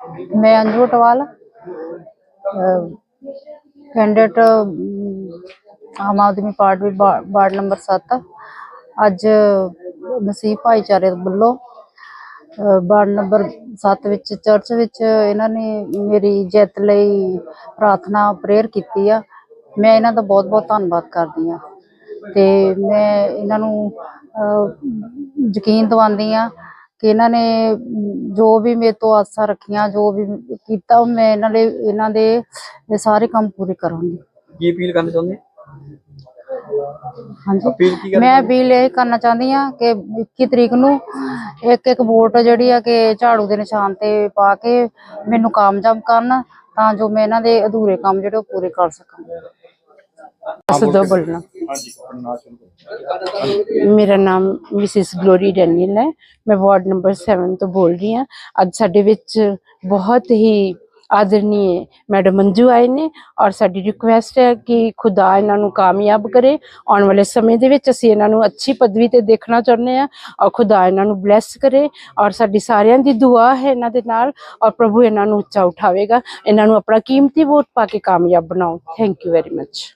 ਮੈਂ Anju Atwal candidate Aam Aadmi party ਵਾ- ward number 7 ਅੱਜ ਮਸੀਹ ਭਾਈਚਾਰੇ ਵੱਲੋਂ ਵਾਰਡ ਨੰਬਰ 7 ਵਿੱਚ, ਚਰਚ ਵਿੱਚ ਇਹਨਾਂ ਨੇ ਮੇਰੀ ਜਿੱਤ ਲਈ ਪ੍ਰਾਰਥਨਾ ਪ੍ਰੇਅਰ ਕੀਤੀ ਆ। ਮੈਂ ਇਹਨਾਂ ਦਾ ਬਹੁਤ ਬਹੁਤ ਧੰਨਵਾਦ ਕਰਦੀ ਆ ਤੇ ਮੈਂ ਇਹਨਾਂ ਨੂੰ ਯਕੀਨ ਦਿਵਾਉਂਦੀ ਆ ਕਿ ਇਹਨਾਂ ਨੇ ਜੋ ਵੀ ਮੇਰੇ ਤੋਂ ਆਸਾਂ ਰੱਖੀਆਂ ਜੋ ਵੀ ਕੀਤਾ ਮੈਂ ਇਹਨਾਂ ਲਈ ਇਹਨਾਂ ਦੇ ਸਾਰੇ ਕੰਮ ਪੂਰੇ ਕਰਾਂਗੀ। ਕੀ ਅਪੀਲ ਕਰਨਾ ਚਾਹੁੰਦੇ ਹਾਂਜੀ। ਅਪੀਲ ਕੀ ਕਰਨਾ ਮੈਂ ਅਪੀਲ ਇਹ ਕਰਨਾ ਚਾਹੁੰਦੀ ਆ ਕਿ 21 ਤਰੀਕ ਨੂੰ ਇੱਕ ਇੱਕ ਵੋਟ ਜਿਹੜੀ ਆ ਕਿ ਝਾੜੂ ਦੇ ਨਿਸ਼ਾਨ ਤੇ ਪਾ ਕੇ ਮੈਨੂੰ ਕਾਮਯਾਬ ਕਰਨ ਤਾਂ ਜੋ ਮੈਂ ਇਹਨਾਂ ਦੇ ਅਧੂਰੇ ਕੰਮ ਜਿਹੜੇ ਉਹ ਪੂਰੇ ਕਰ ਸਕਾਂ। ਸਦਾ ਬੋਲਣਾ ਹਾਂਜੀ। ਆਪਣਾ ਨਾਮ ਸ਼ੁਰੂ ਮੇਰਾ ਨਾਮ ਮਿਸਿਸ ਗਲੋਰੀ ਡੈਨੀਅਲ ਹੈ। ਮੈਂ ਵਾਰਡ ਨੰਬਰ 7 ਤੋਂ ਬੋਲ ਰਹੀ ਹਾਂ। ਅੱਜ ਸਾਡੇ ਵਿੱਚ ਬਹੁਤ ਹੀ ਆਦਰਨੀਏ ਮੈਡਮ ਮੰਜੂ ਆਏ ਨੇ ਔਰ ਸਾਡੀ ਰਿਕੁਐਸਟ ਹੈ ਕਿ ਖੁਦਾ ਇਹਨਾਂ ਨੂੰ ਕਾਮਯਾਬ ਕਰੇ। ਆਉਣ ਵਾਲੇ ਸਮੇਂ ਦੇ ਵਿੱਚ ਅਸੀਂ ਇਹਨਾਂ ਨੂੰ ਅੱਛੀ ਪਦਵੀ ਤੇ ਦੇਖਣਾ ਚਾਹੁੰਦੇ ਹਾਂ ਔਰ ਖੁਦਾ ਇਹਨਾਂ ਨੂੰ ਬਲੈਸ ਕਰੇ ਔਰ ਸਾਡੀ ਸਾਰਿਆਂ ਦੀ ਦੁਆ ਹੈ ਇਹਨਾਂ ਦੇ ਨਾਲ ਔਰ ਪ੍ਰਭੂ ਇਹਨਾਂ ਨੂੰ ਉੱਚਾ ਉਠਾਵੇਗਾ। ਇਹਨਾਂ ਨੂੰ ਆਪਣਾ ਕੀਮਤੀ ਵੋਟ ਪਾ ਕੇ ਕਾਮਯਾਬ ਬਣਾਓ। Thank you very much